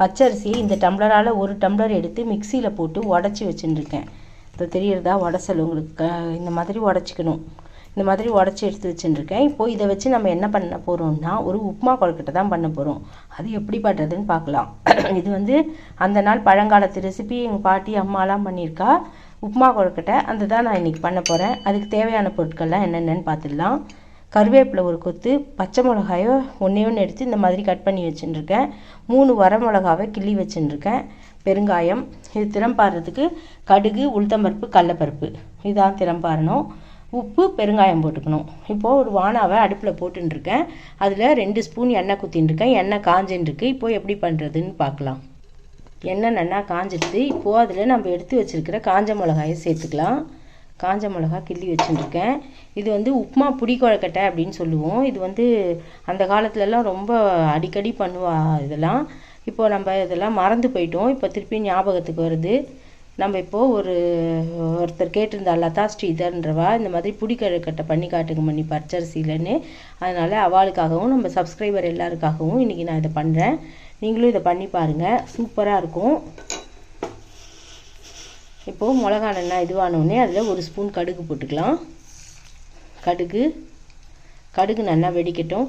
பச்சரிசியை இந்த டம்ளரால் ஒரு டம்ளர் எடுத்து மிக்சியில் போட்டு உடச்சி வச்சுட்டுருக்கேன் இப்போ தெரியறதா? உடசல் உங்களுக்கு இந்த மாதிரி உடச்சிக்கணும். இந்த மாதிரி உடச்சி எடுத்து வச்சுட்டுருக்கேன் இப்போது இதை வச்சு நம்ம என்ன பண்ண போகிறோம்னா ஒரு உப்புமா கொழுக்கட்டை தான் பண்ண போகிறோம் அது எப்படி பண்ணுறதுன்னு பார்க்கலாம். இது வந்து அந்த நாள் பழங்காலத்து ரெசிபி எங்கள் பாட்டி அம்மாலாம் பண்ணியிருக்கா. உப்புமா கொழுக்கட்டை அந்த தான் நான் இன்றைக்கி பண்ண போகிறேன் அதுக்கு தேவையான பொருட்கள்லாம் என்னென்னன்னு பார்த்துடலாம். கருவேப்பிலை ஒரு கொத்து பச்சை மிளகாயோ ஒன்றே ஒன்று எடுத்து இந்த மாதிரி கட் பண்ணி வச்சுட்டுருக்கேன் மூணு வர மிளகாவை கிள்ளி வச்சுட்டுருக்கேன் பெருங்காயம் இது திறம்பாடுறதுக்கு கடுகு உளுத்தம்பருப்பு கடலப்பருப்பு. இதுதான் திறம்பாறணும். உப்பு பெருங்காயம் போட்டுக்கணும். இப்போது ஒரு வானாவை அடுப்பில் போட்டுருக்கேன் அதில் ரெண்டு ஸ்பூன் எண்ணெய் குத்தின்னு எண்ணெய் காஞ்சின்ட்டுருக்கு இப்போது எப்படி பண்ணுறதுன்னு பார்க்கலாம் எண்ணெய் நல்லா காஞ்சிடுது இப்போது அதில் நம்ம எடுத்து வச்சுருக்கிற காஞ்ச மிளகாயை சேர்த்துக்கலாம். காஞ்ச மிளகா கிள்ளி வச்சுட்டுருக்கேன் இது வந்து உப்புமா புடி கொழக்கட்டை அப்படின்னு சொல்லுவோம். இது வந்து அந்த காலத்துலலாம் ரொம்ப அடிக்கடி பண்ணுவா இதெல்லாம். இப்போ நம்ம இதெல்லாம் மறந்து போயிட்டோம். இப்போ திருப்பி ஞாபகத்துக்கு வருது. நம்ம இப்போது ஒரு ஒருத்தர் கேட்டிருந்தா லதா ஸ்ரீதர்ன்றவா இந்த மாதிரி புடி கொழுக்கட்டை பண்ணி காட்டுங்க மணி பச்சரிசிலன்னு. அதனால் அவளுக்காகவும் நம்ம சப்ஸ்கிரைபர் எல்லாருக்காகவும் இன்றைக்கி நான் இதை பண்ணுறேன் நீங்களும் இதை பண்ணி பாருங்கள் சூப்பராக இருக்கும். இப்போது மிளகா நல்லா இதுவானோடனே அதில் ஒரு ஸ்பூன் கடுகு போட்டுக்கலாம். கடுகு கடுகு நல்லா வெடிக்கட்டும்.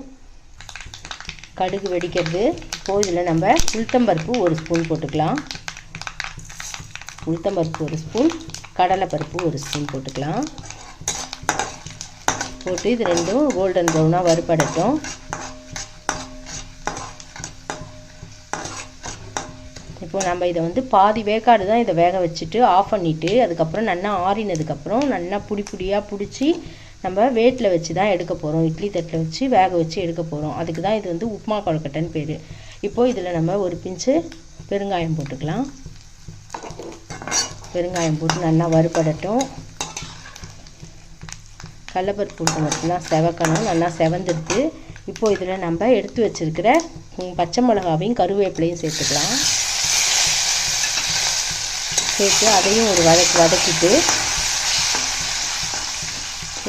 கடுகு வெடிக்கிறது. இப்போது இதில் நம்ம உளுத்தம்பருப்பு ஒரு ஸ்பூன் போட்டுக்கலாம். உளுத்தம்பருப்பு ஒரு ஸ்பூன் கடலைப்பருப்பு ஒரு ஸ்பூன் போட்டுக்கலாம். போட்டு இது ரெண்டும் கோல்டன் ப்ரௌனாக வறுப்படட்டும். இப்போ நம்ம இதை வந்து பாதி வேக்காடு தான் இதை வேக வச்சுட்டு ஆஃப் பண்ணிவிட்டு அதுக்கப்புறம் நல்லா ஆறினதுக்கப்புறம் நல்லா புடி புடியாக பிடிச்சி நம்ம வேட்டில் வச்சு தான் எடுக்க போகிறோம் இட்லி தட்டில் வச்சு வேக வச்சு எடுக்க போகிறோம் அதுக்கு தான் இது வந்து உப்புமா கொழுக்கட்டைன்னு பேர். இப்போது இதில் நம்ம ஒரு பிஞ்சு பெருங்காயம் போட்டுக்கலாம். பெருங்காயம் போட்டு நல்லா வறுபடட்டும். கடலப்பருப்பு போட்டு மட்டும்தான் செவக்கணும். நல்லா செவந்துடுது இப்போது இதில் நம்ம எடுத்து வச்சிருக்கிற பச்சை மிளகாவையும் கருவேப்பிலையும் சேர்த்துக்கலாம். சேர்த்து அதையும் ஒரு வதக்கி வதக்கிட்டு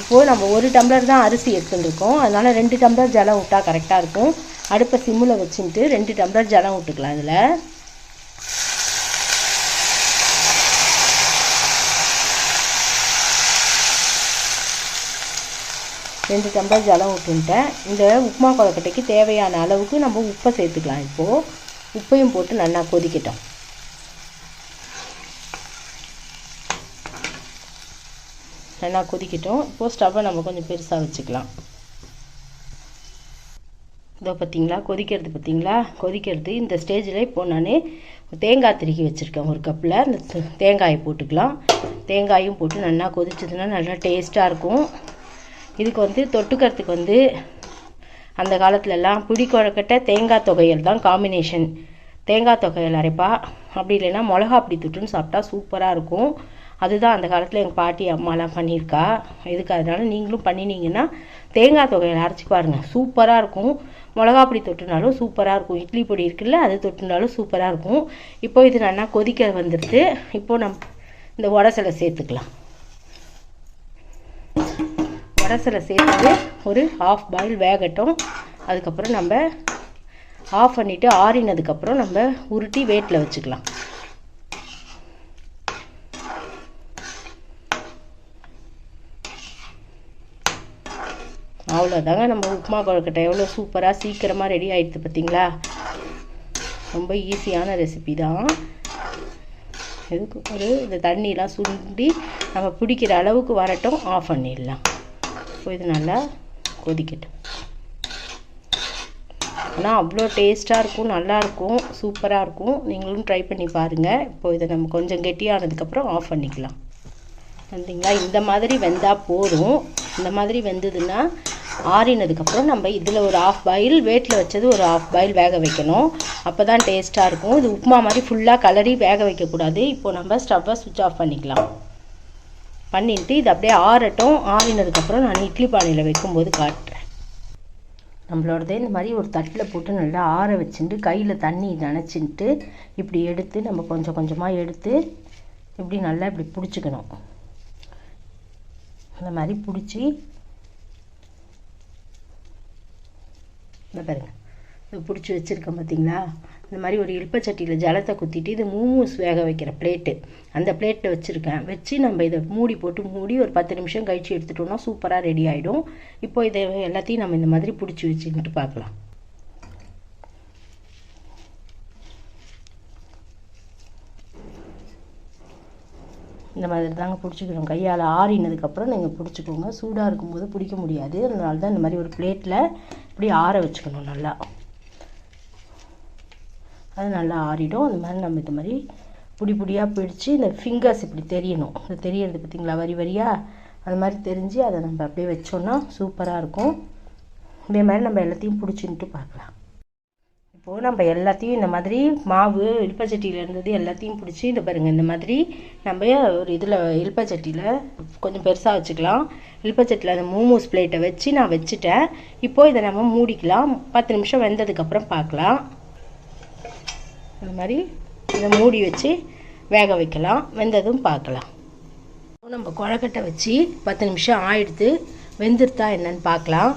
இப்போது நம்ம ஒரு டம்ளர் தான் அரிசி எடுத்துருக்கோம் அதனால் ரெண்டு டம்ளர் ஜலம் விட்டா கரெக்டாக இருக்கும். அடுப்பை சிம்மில் வச்சுட்டு ரெண்டு டம்ளர் ஜலம் விட்டுக்கலாம் இதில். ரெண்டு டம்ளர் ஜலம் விட்டுன்ட்டேன் இந்த உப்புமா கொழுக்கட்டைக்கு தேவையான அளவுக்கு நம்ம உப்பை சேர்த்துக்கலாம் இப்போது உப்பையும் போட்டு நல்லா கொதிக்கட்டும். நல்லா கொதிக்கட்டும். இப்போது ஸ்டவ்வை நம்ம கொஞ்சம் பெருசாக வச்சுக்கலாம். இதோ பார்த்தீங்களா கொதிக்கிறது பார்த்தீங்களா கொதிக்கிறது. இந்த ஸ்டேஜில் இப்போது நான் தேங்காய் திருக்கி வச்சுருக்கேன். ஒரு கப்பில் இந்த தேங்காயை போட்டுக்கலாம். தேங்காயும் போட்டு நல்லா கொதிச்சதுன்னா நல்லா டேஸ்ட்டாக இருக்கும். இதுக்கு வந்து தொட்டுக்கிறதுக்கு வந்து அந்த காலத்துலலாம் புடி குழக்கட்ட தேங்காய் தொகையல் தான் காம்பினேஷன் தேங்காய் தொகையல் அரைப்பா. அப்படி இல்லைன்னா மிளகா அப்படி தொட்டுன்னு சாப்பிட்டா சூப்பராக இருக்கும். அதுதான் அந்த காலத்தில் எங்கள் பாட்டி அம்மாலாம் பண்ணியிருக்கா. இதுக்கு அதனால நீங்களும் பண்ணினீங்கன்னா தேங்காய் தொகையில் அரைச்சி பாருங்கள் சூப்பராக இருக்கும். மிளகா பொடி தொட்டுனாலும் சூப்பராக இருக்கும். இட்லி பொடி இருக்குல்ல அது தொட்டுனாலும் சூப்பராக இருக்கும். இப்போ இது நல்லா கொதிக்க வந்துடுது இப்போ நம் இந்த உடசலை சேர்த்துக்கலாம். உடசலை சேர்த்து ஒரு ஆஃப் பாயில் வேகட்டும். அதுக்கப்புறம் நம்ம ஆஃப் பண்ணிவிட்டு ஆறினதுக்கப்புறம் நம்ம உருட்டி வேட்டில் வச்சுக்கலாம். அவ்வளோதாங்க நம்ம உப்புமா கொழுக்கட்டை எவ்வளோ சூப்பராக சீக்கிரமாக ரெடி ஆகிடுது பார்த்தீங்களா ரொம்ப ஈஸியான ரெசிபி தான். இதுக்கு ஒரு இந்த தண்ணியெலாம் சுண்டி நம்ம பிடிக்கிற அளவுக்கு வரட்டும் ஆஃப் பண்ணிடலாம். இப்போ இது நல்லா கொதிக்கட்டும். ஆனால் அவ்வளோ டேஸ்ட்டாக இருக்கும் நல்லாயிருக்கும் சூப்பராக இருக்கும். நீங்களும் ட்ரை பண்ணி பாருங்கள் இப்போ இதை நம்ம கொஞ்சம் கெட்டியானதுக்கப்புறம் ஆஃப் பண்ணிக்கலாம். வந்தீங்களா? இந்த மாதிரி வெந்தால் போதும். இந்த மாதிரி வெந்ததுன்னா ஆறினதுக்கப்புறம் நம்ம இதில் ஒரு ஆஃப் பாயில் வேட்டில் வச்சது ஒரு ஆஃப் பாயில் வேக வைக்கணும். அப்போ தான் டேஸ்ட்டாக இருக்கும். இது உப்புமா மாதிரி ஃபுல்லாக கலரி வேக வைக்கக்கூடாது. இப்போ நம்ம ஸ்டவ்வை சுவிட்ச் ஆஃப் பண்ணிக்கலாம். பண்ணிட்டு இது அப்படியே ஆறட்டும். ஆறினதுக்கப்புறம் நான் இட்லி பானையில் வைக்கும்போது காட்டுறேன். நம்மளோடதே இந்த மாதிரி ஒரு தட்டில் போட்டு நல்லா ஆற வச்சுட்டு கையில் தண்ணி நனைச்சின்ட்டு இப்படி எடுத்து நம்ம கொஞ்சம் கொஞ்சமாக எடுத்து இப்படி நல்லா இப்படி பிடிச்சிக்கணும். இந்த மாதிரி பிடிச்சி இந்த பாருங்க. இது பிடிச்சி வச்சுருக்கேன் பார்த்தீங்களா இந்த மாதிரி ஒரு இல்பச்சட்டியில் ஜலத்தை குத்திட்டு இது மூமூஸ் வேக வைக்கிற பிளேட்டு அந்த பிளேட்டில் வச்சுருக்கேன். வச்சு நம்ம இதை மூடி போட்டு மூடி ஒரு பத்து நிமிஷம் கழிச்சு எடுத்துட்டோம்னா சூப்பராக ரெடி ஆகிடும் இப்போ இதை எல்லாத்தையும் நம்ம இந்த மாதிரி பிடிச்சி வச்சுக்கிட்டு பார்க்கலாம். இந்த மாதிரி தாங்க பிடிச்சிக்கணும். கையால் ஆறினதுக்கப்புறம் நீங்கள் பிடிச்சிக்கோங்க. சூடாக இருக்கும்போது பிடிக்க முடியாது. அதனால தான் இந்த மாதிரி ஒரு பிளேட்டில் இப்படி ஆற வச்சுக்கணும் நல்லா. அது நல்லா ஆறிடும். அந்த மாதிரி நம்ம இந்த மாதிரி புடி புடியாக பிடிச்சி இந்த ஃபிங்கர்ஸ் இப்படி தெரியணும். இது தெரியறது பார்த்தீங்களா வரி வரியாக அது மாதிரி தெரிஞ்சு அதை நம்ம அப்படியே வச்சோன்னா சூப்பராக இருக்கும். இதே மாதிரி நம்ம எல்லாத்தையும் பிடிச்சின்ட்டு பார்க்கலாம். இப்போது நம்ம எல்லாத்தையும் இந்த மாதிரி மாவு இல்பச்சட்டியில் இருந்தது எல்லாத்தையும் பிடிச்சி இந்த பாருங்கள் இந்த மாதிரி நம்ம ஒரு இதில் இல்பச்சட்டியில் கொஞ்சம் பெருசாக வச்சுக்கலாம். இல்பச்சட்டியில் அந்த மோமோஸ் பிளேட்டை வச்சு நான் வச்சுட்டேன். இப்போது இதை நம்ம மூடிக்கலாம். பத்து நிமிஷம் வெந்ததுக்கப்புறம் பார்க்கலாம். இந்த மாதிரி இதை மூடி வச்சு வேக வைக்கலாம். வெந்ததும் பார்க்கலாம். நம்ம குழக்கட்டை வச்சு பத்து நிமிஷம் ஆயிடுத்து வெந்துருத்தா என்னன்னு பார்க்கலாம்.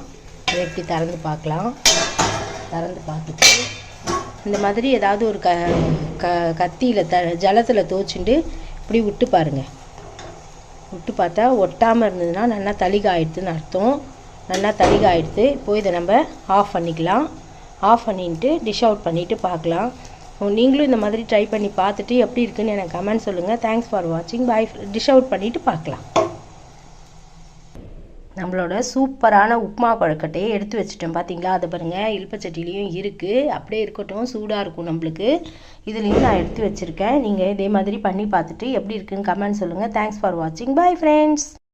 எப்படி திறந்து பார்க்கலாம். திறந்து பார்த்துட்டு இந்த மாதிரி ஏதாவது ஒரு க க கத்தியில் த ஜலத்தில் தோச்சுண்டு இப்படி விட்டு பாருங்கள் விட்டு பார்த்தா ஒட்டாமல் இருந்ததுன்னா நல்லா தளிக ஆயிடுதுன்னு அர்த்தம். நல்லா தளிக ஆயிடுது இப்போ இதை நம்ம ஆஃப் பண்ணிக்கலாம். ஆஃப் பண்ணிட்டு டிஷ் அவுட் பண்ணிவிட்டு பார்க்கலாம். நீங்களும் இந்த மாதிரி ட்ரை பண்ணி பார்த்துட்டு எப்படி இருக்குன்னு எனக்கு கமெண்ட் சொல்லுங்கள் தேங்க்ஸ் ஃபார் வாட்சிங் பாய் டிஷ் அவுட் பண்ணிவிட்டு பார்க்கலாம். நம்மளோட சூப்பரான உப்புமா கொழுக்கட்டையை எடுத்து வச்சுட்டோம். பார்த்தீங்களா அதை பாருங்கள் இழுப்பச்சட்டிலையும் இருக்குது அப்படியே இருக்கட்டும் சூடாக இருக்கும் நம்மளுக்கு. இதுலேயும் நான் எடுத்து வச்சுருக்கேன். நீங்கள் இதே மாதிரி பண்ணி பார்த்துட்டு எப்படி இருக்குன்னு கமெண்ட் சொல்லுங்கள் தேங்க்ஸ் ஃபார் வாட்சிங் பாய் ஃப்ரெண்ட்ஸ்